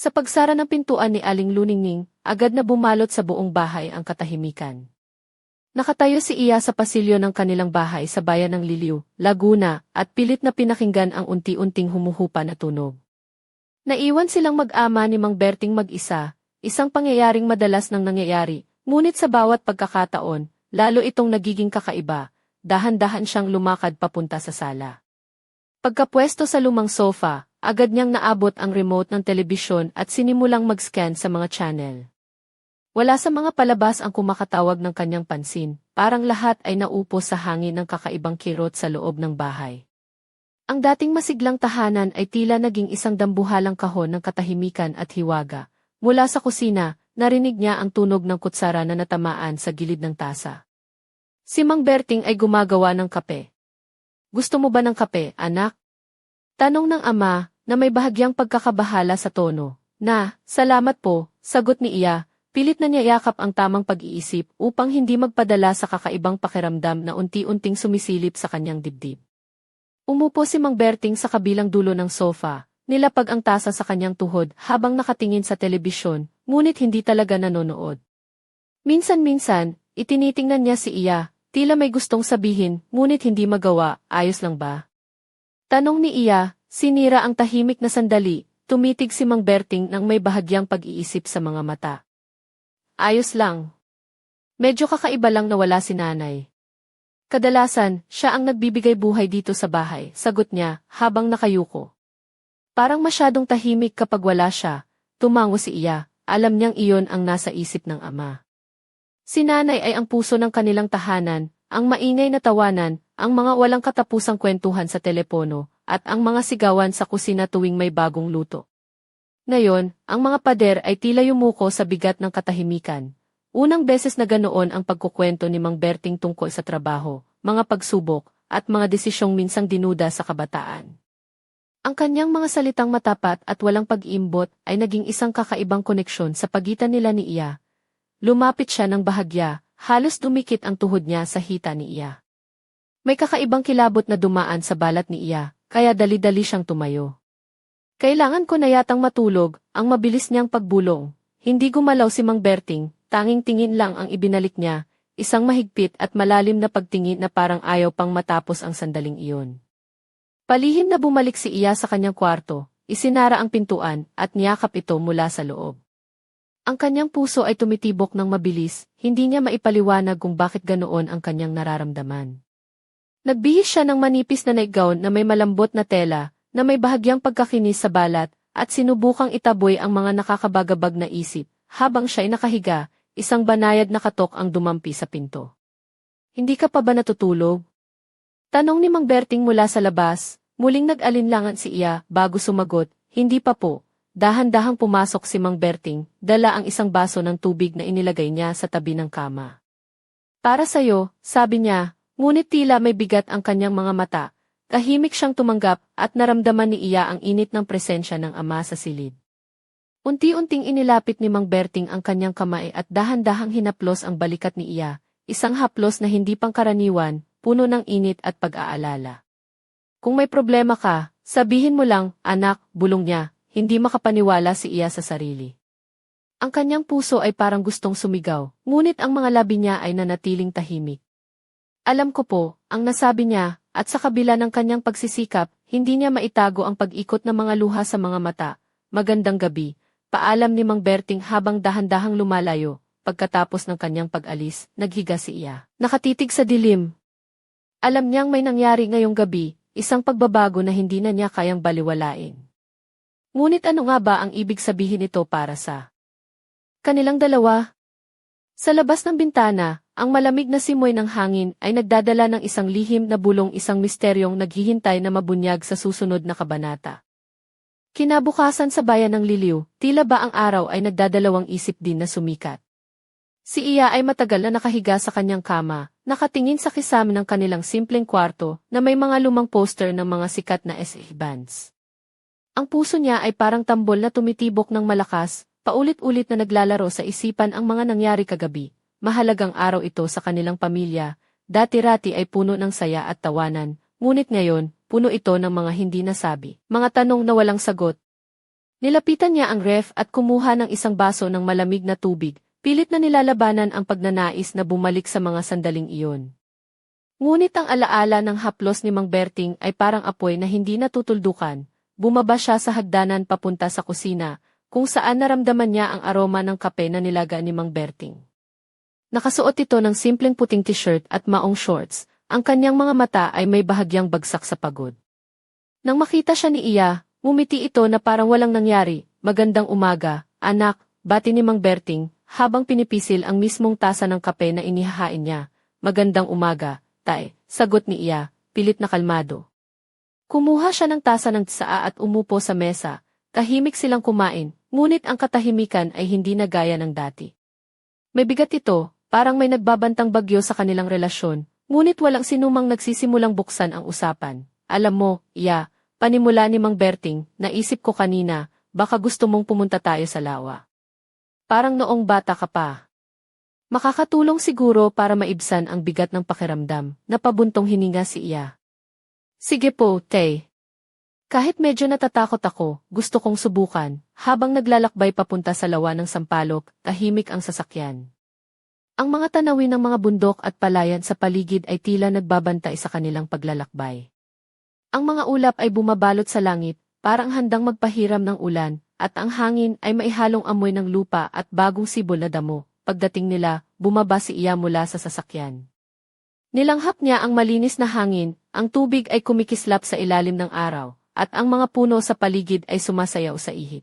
Sa pagsara ng pintuan ni Aling Luningning, agad na bumalot sa buong bahay ang katahimikan. Nakatayo si Iya sa pasilyo ng kanilang bahay sa bayan ng Liliw, Laguna, at pilit na pinakinggan ang unti-unting humuhupa na tunog. Naiwan silang mag-ama ni Mang Berting mag-isa, isang pangyayaring madalas nang nangyayari, ngunit sa bawat pagkakataon, lalo itong nagiging kakaiba, dahan-dahan siyang lumakad papunta sa sala. Pagkapwesto sa lumang sofa, agad niyang naabot ang remote ng telebisyon at sinimulang mag-scan sa mga channel. Wala sa mga palabas ang kumakatawag ng kanyang pansin, parang lahat ay naupo sa hangin ng kakaibang kirot sa loob ng bahay. Ang dating masiglang tahanan ay tila naging isang dambuhalang kahon ng katahimikan at hiwaga. Mula sa kusina, narinig niya ang tunog ng kutsara na natamaan sa gilid ng tasa. Si Mang Berting ay gumagawa ng kape. Gusto mo ba ng kape, anak? Tanong ng ama, na may bahagyang pagkakabahala sa tono. Na, salamat po, sagot ni Iya, Pilit na niya yakap ang tamang pag-iisip upang hindi magpadala sa kakaibang pakiramdam na unti-unting sumisilip sa kanyang dibdib. Umupo si Mang Berting sa kabilang dulo ng sofa, nilapag ang tasa sa kanyang tuhod habang nakatingin sa telebisyon, ngunit hindi talaga nanonood. Minsan-minsan, itinitingnan niya si Iya, tila may gustong sabihin, ngunit hindi magawa, ayos lang ba? Tanong ni Iya, sinira ang tahimik na sandali, tumitig si Mang Berting nang may bahagyang pag-iisip sa mga mata. Ayos lang. Medyo kakaiba lang na wala si nanay. Kadalasan, siya ang nagbibigay buhay dito sa bahay, sagot niya, habang nakayuko. Parang masyadong tahimik kapag wala siya, tumango si Iya, alam niyang iyon ang nasa isip ng ama. Si nanay ay ang puso ng kanilang tahanan, ang maingay na tawanan, ang mga walang katapusang kwentuhan sa telepono, at ang mga sigawan sa kusina tuwing may bagong luto. Ngayon, ang mga pader ay tila yumuko sa bigat ng katahimikan. Unang beses na ganoon ang pagkukwento ni Mang Berting tungkol sa trabaho, mga pagsubok, at mga desisyong minsang dinuda sa kabataan. Ang kanyang mga salitang matapat at walang pag-iimbot ay naging isang kakaibang koneksyon sa pagitan nila ni Iya. Lumapit siya ng bahagya, halos dumikit ang tuhod niya sa hita ni Iya. May kakaibang kilabot na dumaan sa balat ni Iya, kaya dali-dali siyang tumayo. Kailangan ko na yatang matulog, ang mabilis niyang pagbulong. Hindi gumalaw si Mang Berting, tanging tingin lang ang ibinalik niya, isang mahigpit at malalim na pagtingin na parang ayaw pang matapos ang sandaling iyon. Palihim na bumalik si Iya sa kanyang kwarto, isinara ang pintuan at niyakap ito mula sa loob. Ang kanyang puso ay tumitibok ng mabilis, hindi niya maipaliwanag kung bakit ganoon ang kanyang nararamdaman. Nagbihis siya ng manipis na niggown na may malambot na tela, na may bahagyang pagkakinis sa balat, at sinubukang itaboy ang mga nakakabagabag na isip, habang siya ay nakahiga, isang banayad na katok ang dumampi sa pinto. Hindi ka pa ba natutulog? Tanong ni Mang Berting mula sa labas, muling nag-alinlangan si Iya bago sumagot, hindi pa po. Dahan-dahang pumasok si Mang Berting, dala ang isang baso ng tubig na inilagay niya sa tabi ng kama. Para sa'yo, sabi niya, ngunit tila may bigat ang kanyang mga mata, Tahimik siyang tumanggap at naramdaman ni Iya ang init ng presensya ng ama sa silid. Unti-unting inilapit ni Mang Berting ang kanyang kamay at dahan-dahang hinaplos ang balikat ni Iya, isang haplos na hindi pangkaraniwan, puno ng init at pag-aalala. Kung may problema ka, sabihin mo lang, anak, bulong niya, hindi makapaniwala si Iya sa sarili. Ang kanyang puso ay parang gustong sumigaw, ngunit ang mga labi niya ay nanatiling tahimik. Alam ko po, ang nasabi niya, at sa kabila ng kanyang pagsisikap, hindi niya maitago ang pag-ikot ng mga luha sa mga mata. Magandang gabi, paalam ni Mang Berting habang dahan-dahang lumalayo. Pagkatapos ng kanyang pag-alis, naghiga si Iya. Nakatitig sa dilim. Alam niyang may nangyari ngayong gabi, isang pagbabago na hindi na niya kayang baliwalain. Ngunit ano nga ba ang ibig sabihin nito para sa kanilang dalawa? Sa labas ng bintana, ang malamig na simoy ng hangin ay nagdadala ng isang lihim na bulong isang misteryong naghihintay na mabunyag sa susunod na kabanata. Kinabukasan sa bayan ng Liliw, tila ba ang araw ay nagdadalawang isip din na sumikat. Si Iya ay matagal na nakahiga sa kanyang kama, nakatingin sa kisame ng kanilang simpleng kwarto na may mga lumang poster ng mga sikat na SA bands. Ang puso niya ay parang tambol na tumitibok ng malakas, paulit-ulit na naglalaro sa isipan ang mga nangyari kagabi, mahalagang araw ito sa kanilang pamilya, dati-rati ay puno ng saya at tawanan, ngunit ngayon, puno ito ng mga hindi nasabi, mga tanong na walang sagot. Nilapitan niya ang ref at kumuha ng isang baso ng malamig na tubig, pilit na nilalabanan ang pagnanais na bumalik sa mga sandaling iyon. Ngunit ang alaala ng haplos ni Mang Berting ay parang apoy na hindi natutuldukan, bumaba siya sa hagdanan papunta sa kusina, kung saan naramdaman niya ang aroma ng kape na nilaga ni Mang Berting. Nakasuot ito ng simpleng puting t-shirt at maong shorts, ang kanyang mga mata ay may bahagyang bagsak sa pagod. Nang makita siya ni Iya, Ngumiti ito na parang walang nangyari, magandang umaga, anak, bati ni Mang Berting, habang pinipisil ang mismong tasa ng kape na inihahain niya. Magandang umaga, tay, sagot ni Iya, pilit na kalmado. Kumuha siya ng tasa ng tsaa at umupo sa mesa, tahimik silang kumain, ngunit ang katahimikan ay hindi na gaya ng dati. May bigat ito, parang may nagbabantang bagyo sa kanilang relasyon, ngunit walang sinumang nagsisimulang buksan ang usapan. Alam mo, Iya, Panimula ni Mang Berting, naisip ko kanina, baka gusto mong pumunta tayo sa lawa. Parang noong bata ka pa. Makakatulong siguro para maibsan ang bigat ng pakiramdam, na pabuntong hininga si Iya. Sige po, Tay. Kahit medyo natatakot ako, gusto kong subukan, habang naglalakbay papunta sa lawa ng sampalok, tahimik ang sasakyan. Ang mga tanawin ng mga bundok at palayan sa paligid ay tila nagbabantay sa kanilang paglalakbay. Ang mga ulap ay bumabalot sa langit, parang handang magpahiram ng ulan, at ang hangin ay maihalong amoy ng lupa at bagong sibol na damo. Pagdating nila, bumaba si Iya mula sa sasakyan. Nilanghap niya ang malinis na hangin, ang tubig ay kumikislap sa ilalim ng araw, at ang mga puno sa paligid ay sumasayaw sa ihip.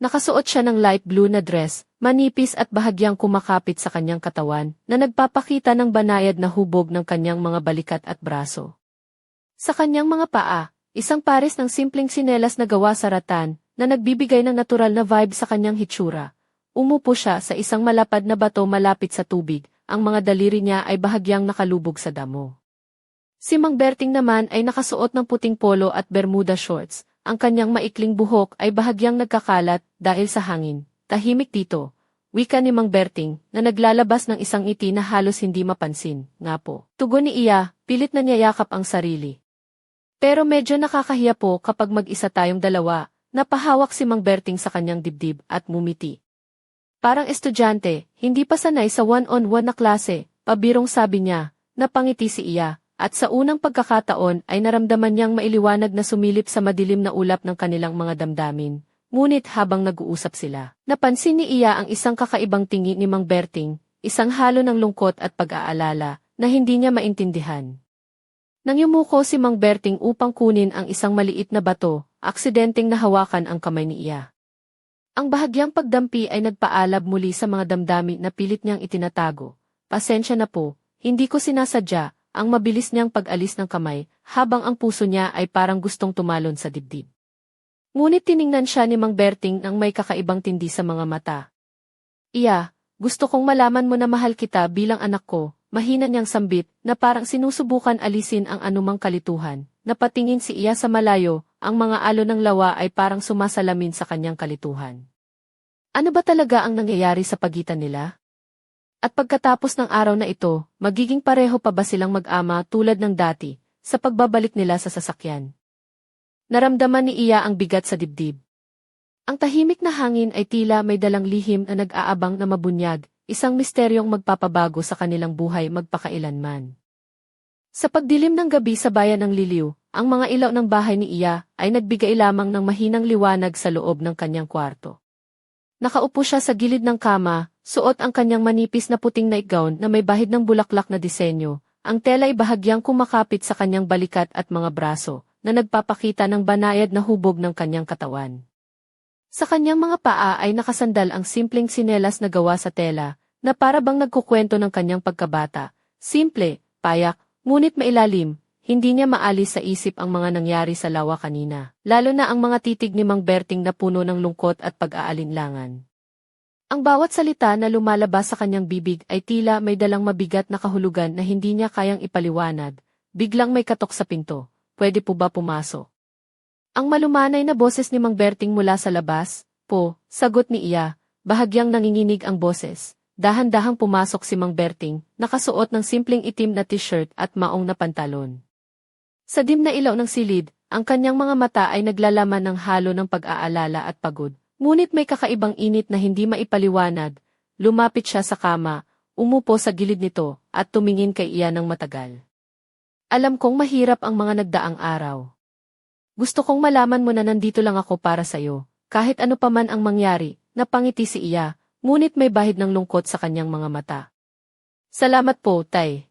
Nakasuot siya ng light blue na dress, manipis at bahagyang kumakapit sa kanyang katawan, na nagpapakita ng banayad na hubog ng kanyang mga balikat at braso. Sa kanyang mga paa, isang pares ng simpleng sinelas na gawa sa ratan, na nagbibigay ng natural na vibe sa kanyang hitsura. Umupo siya sa isang malapad na bato malapit sa tubig, ang mga daliri niya ay bahagyang nakalubog sa damo. Si Mang Berting naman ay nakasuot ng puting polo at bermuda shorts, ang kanyang maikling buhok ay bahagyang nagkakalat dahil sa hangin. Tahimik dito, wika ni Mang Berting, na naglalabas ng isang iti na halos hindi mapansin, nga po. Tugon ni Iya, pilit na niyayakap ang sarili. Pero medyo nakakahiya po kapag mag-isa tayong dalawa, napahawak si Mang Berting sa kanyang dibdib at mumiti. Parang estudyante, hindi pa sanay sa one-on-one na klase, pabirong sabi niya, napangiti si Iya, at sa unang pagkakataon ay naramdaman niyang mailiwanag na sumilip sa madilim na ulap ng kanilang mga damdamin. Ngunit habang nag-uusap sila, napansin ni Iya ang isang kakaibang tingin ni Mang Berting, isang halo ng lungkot at pag-aalala, na hindi niya maintindihan. Nang yumuko si Mang Berting upang kunin ang isang maliit na bato, aksidenteng nahawakan ang kamay ni Iya. Ang bahagyang pagdampi ay nagpaalab muli sa mga damdami na pilit niyang itinatago. Pasensya na po, hindi ko sinasadya, ang mabilis niyang pag-alis ng kamay, habang ang puso niya ay parang gustong tumalon sa dibdib. Ngunit tiningnan siya ni Mang Berting nang may kakaibang tindi sa mga mata. Iya, gusto kong malaman mo na mahal kita bilang anak ko, mahina niyang sambit, na parang sinusubukan alisin ang anumang kalituhan. Napatingin si Iya sa malayo, ang mga alo ng lawa ay parang sumasalamin sa kanyang kalituhan. Ano ba talaga ang nangyayari sa pagitan nila? At pagkatapos ng araw na ito, magiging pareho pa ba silang mag-ama tulad ng dati, sa pagbabalik nila sa sasakyan? Naramdaman ni Iya ang bigat sa dibdib. Ang tahimik na hangin ay tila may dalang lihim na nag-aabang na mabunyag, isang misteryong magpapabago sa kanilang buhay magpakailanman. Sa pagdilim ng gabi sa bayan ng Liliw, ang mga ilaw ng bahay ni Iya ay nagbigay lamang ng mahinang liwanag sa loob ng kanyang kwarto. Nakaupo siya sa gilid ng kama, suot ang kanyang manipis na puting nightgown na may bahid ng bulaklak na disenyo, ang tela ay bahagyang kumakapit sa kanyang balikat at mga braso, na nagpapakita ng banayad na hubog ng kanyang katawan. Sa kanyang mga paa ay nakasandal ang simpleng sinelas na gawa sa tela, na para bang nagkukwento ng kanyang pagkabata. Simple, payak, ngunit mailalim, hindi niya maalis sa isip ang mga nangyari sa lawa kanina, lalo na ang mga titig ni Mang Berting na puno ng lungkot at pag-aalinlangan. Ang bawat salita na lumalabas sa kanyang bibig ay tila may dalang mabigat na kahulugan na hindi niya kayang ipaliwanag. Biglang may katok sa pinto. Pwede po ba pumasok? Ang malumanay na boses ni Mang Berting mula sa labas, po, sagot ni Iya, bahagyang nanginginig ang boses. Dahan-dahang pumasok si Mang Berting, nakasuot ng simpleng itim na t-shirt at maong na pantalon. Sa dim na ilaw ng silid, ang kanyang mga mata ay naglalaman ng halo ng pag-aalala at pagod. Ngunit may kakaibang init na hindi maipaliwanag. Lumapit siya sa kama, umupo sa gilid nito, at tumingin kay Iya ng matagal. Alam kong mahirap ang mga nagdaang araw. Gusto kong malaman mo na nandito lang ako para sa'yo, kahit ano pa man ang mangyari, napangiti si Iya, ngunit may bahid ng lungkot sa kanyang mga mata. Salamat po, Tay.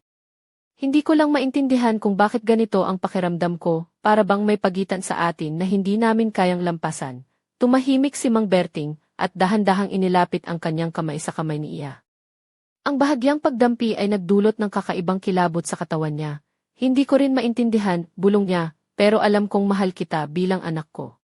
Hindi ko lang maintindihan kung bakit ganito ang pakiramdam ko, para bang may pagitan sa atin na hindi namin kayang lampasan. Tumahimik si Mang Berting, at dahan-dahang inilapit ang kanyang kamay sa kamay ni Iya. Ang bahagyang pagdampi ay nagdulot ng kakaibang kilabot sa katawan niya. Hindi ko rin maintindihan, bulong niya, pero alam kong mahal kita bilang anak ko.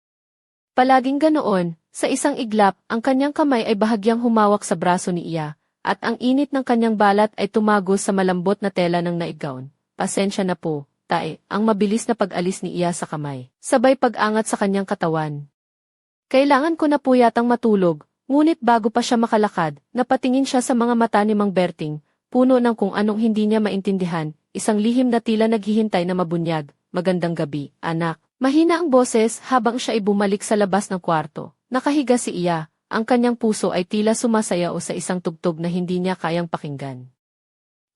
Palaging ganoon, sa isang iglap, ang kanyang kamay ay bahagyang humawak sa braso ni Iya, at ang init ng kanyang balat ay tumagos sa malambot na tela ng naigawon. Pasensya na po, tae, ang mabilis na pag-alis ni Iya sa kamay, sabay pag-angat sa kanyang katawan. Kailangan ko na po yatang matulog, ngunit bago pa siya makalakad, napatingin siya sa mga mata ni Mang Berting, puno ng kung anong hindi niya maintindihan, isang lihim na tila naghihintay na mabunyag, magandang gabi, anak. Mahina ang boses habang siya ay bumalik sa labas ng kwarto. Nakahiga si Iya, ang kanyang puso ay tila sumasaya o sa isang tugtog na hindi niya kayang pakinggan.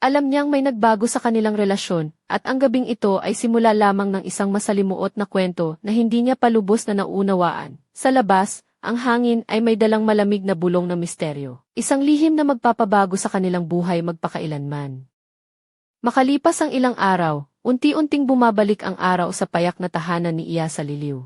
Alam niyang may nagbago sa kanilang relasyon, at ang gabing ito ay simula lamang ng isang masalimuot na kwento na hindi niya palubos na nauunawaan. Sa labas, ang hangin ay may dalang malamig na bulong na misteryo. Isang lihim na magpapabago sa kanilang buhay magpakailanman. Makalipas ang ilang araw, unti-unting bumabalik ang araw sa payak na tahanan ni Iya sa Liliw.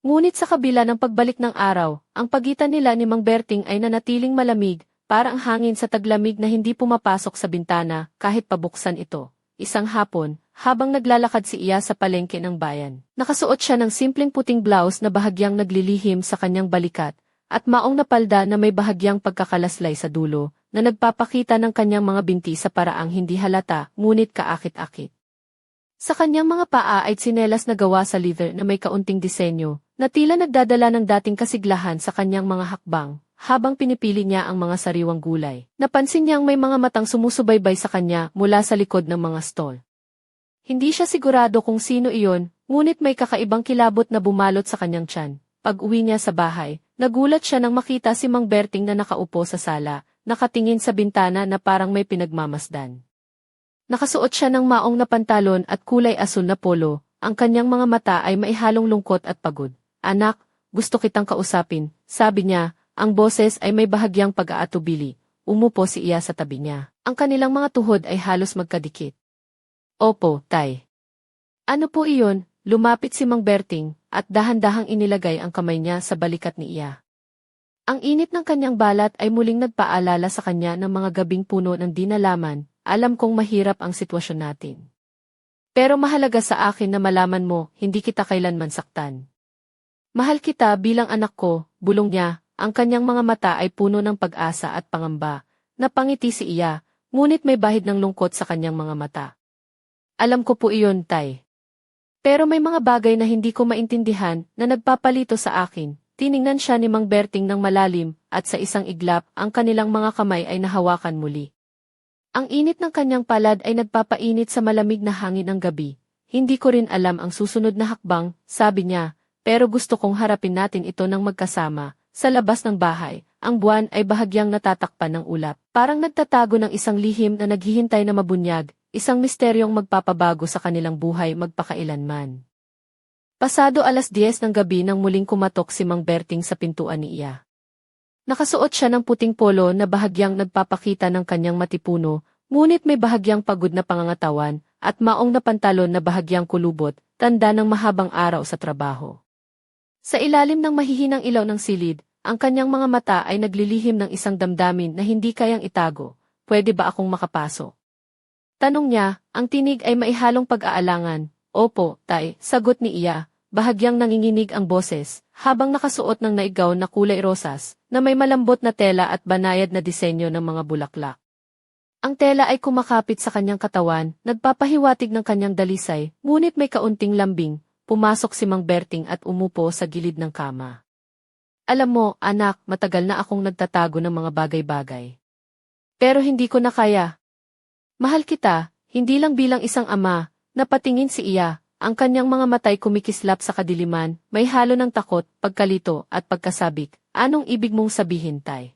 Ngunit sa kabila ng pagbalik ng araw, ang pagitan nila ni Mang Berting ay nanatiling malamig, parang hangin sa taglamig na hindi pumapasok sa bintana kahit pabuksan ito. Isang hapon, habang naglalakad si Iya sa palengke ng bayan, nakasuot siya ng simpleng puting blouse na bahagyang naglilihim sa kanyang balikat, at maong napalda na may bahagyang pagkakalaslay sa dulo, na nagpapakita ng kanyang mga binti sa paraang hindi halata, ngunit kaakit-akit. Sa kanyang mga paa ay tsinelas na gawa sa leather na may kaunting disenyo, na tila nagdadala ng dating kasiglahan sa kanyang mga hakbang, habang pinipili niya ang mga sariwang gulay. Napansin niyang may mga matang sumusubaybay sa kanya mula sa likod ng mga stall. Hindi siya sigurado kung sino iyon, ngunit may kakaibang kilabot na bumalot sa kanyang tiyan. Pag uwi niya sa bahay, nagulat siya nang makita si Mang Berting na nakaupo sa sala, nakatingin sa bintana na parang may pinagmamasdan. Nakasuot siya ng maong na pantalon at kulay asul na polo, ang kanyang mga mata ay maihalong lungkot at pagod. Anak, gusto kitang kausapin, sabi niya, ang boses ay may bahagyang pag-aatubili. Umupo si Iya sa tabi niya. Ang kanilang mga tuhod ay halos magkadikit. Opo, tay. Ano po iyon? Lumapit si Mang Berting, at dahan-dahang inilagay ang kamay niya sa balikat ni Iya. Ang init ng kanyang balat ay muling nagpaalala sa kanya ng mga gabing puno ng dinalaman, alam kong mahirap ang sitwasyon natin. Pero mahalaga sa akin na malaman mo, hindi kita kailanman saktan. Mahal kita bilang anak ko, bulong niya, ang kanyang mga mata ay puno ng pag-asa at pangamba. Napangiti si Iya, ngunit may bahid ng lungkot sa kanyang mga mata. Alam ko po iyon, Tay. Pero may mga bagay na hindi ko maintindihan na nagpapalito sa akin. Tiningnan siya ni Mang Berting ng malalim at sa isang iglap ang kanilang mga kamay ay nahawakan muli. Ang init ng kanyang palad ay nagpapainit sa malamig na hangin ng gabi. Hindi ko rin alam ang susunod na hakbang, sabi niya, pero gusto kong harapin natin ito ng magkasama. Sa labas ng bahay, ang buwan ay bahagyang natatakpan ng ulap. Parang nagtatago ng isang lihim na naghihintay na mabunyag, isang misteryong magpapabago sa kanilang buhay magpakailanman. Pasado alas 10 ng gabi nang muling kumatok si Mang Berting sa pintuan ni Iya. Nakasuot siya ng puting polo na bahagyang nagpapakita ng kanyang matipuno, ngunit may bahagyang pagod na pangangatawan, at maong na pantalon na bahagyang kulubot, tanda ng mahabang araw sa trabaho. Sa ilalim ng mahihinang ilaw ng silid, ang kanyang mga mata ay naglilihim ng isang damdamin na hindi kayang itago. Pwede ba akong makapasok? Tanong niya, ang tinig ay maihalong pag-aalangan. Opo, tay, sagot ni Iya. Bahagyang nanginginig ang boses, habang nakasuot ng naigaw na kulay rosas, na may malambot na tela at banayad na disenyo ng mga bulaklak. Ang tela ay kumakapit sa kanyang katawan, nagpapahiwatig ng kanyang dalisay, ngunit may kaunting lambing, pumasok si Mang Berting at umupo sa gilid ng kama. Alam mo, anak, matagal na akong nagtatago ng mga bagay-bagay. Pero hindi ko na kaya. Mahal kita, hindi lang bilang isang ama, napatingin si Iya, ang kanyang mga matay kumikislap sa kadiliman, may halo ng takot, pagkalito, at pagkasabik. Anong ibig mong sabihin, Tay?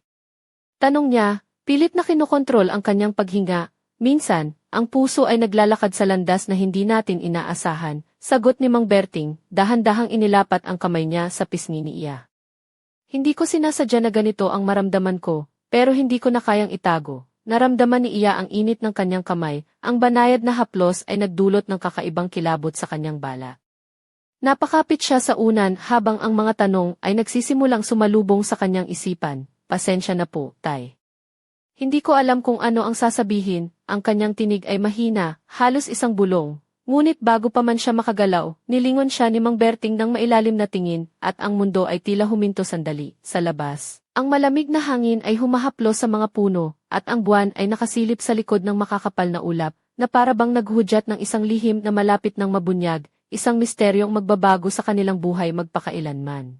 Tanong niya, pilit na kinokontrol ang kanyang paghinga. Minsan, ang puso ay naglalakad sa landas na hindi natin inaasahan. Sagot ni Mang Berting, dahan-dahang inilapat ang kamay niya sa pisngi ni Iya. Hindi ko sinasadya na ganito ang maramdaman ko, pero hindi ko na kayang itago. Naramdaman ni Iya ang init ng kanyang kamay, ang banayad na haplos ay nagdulot ng kakaibang kilabot sa kanyang bala. Napakapit siya sa unan habang ang mga tanong ay nagsisimulang sumalubong sa kanyang isipan. Pasensya na po, Tay. Hindi ko alam kung ano ang sasabihin, ang kanyang tinig ay mahina, halos isang bulong. Ngunit bago pa man siya makagalaw, nilingon siya ni Mang Berting ng mailalim na tingin, at ang mundo ay tila huminto sandali, sa labas. Ang malamig na hangin ay humahaplo sa mga puno, at ang buwan ay nakasilip sa likod ng makakapal na ulap, na para bang naghudyat ng isang lihim na malapit ng mabunyag, isang misteryong magbabago sa kanilang buhay magpakailanman.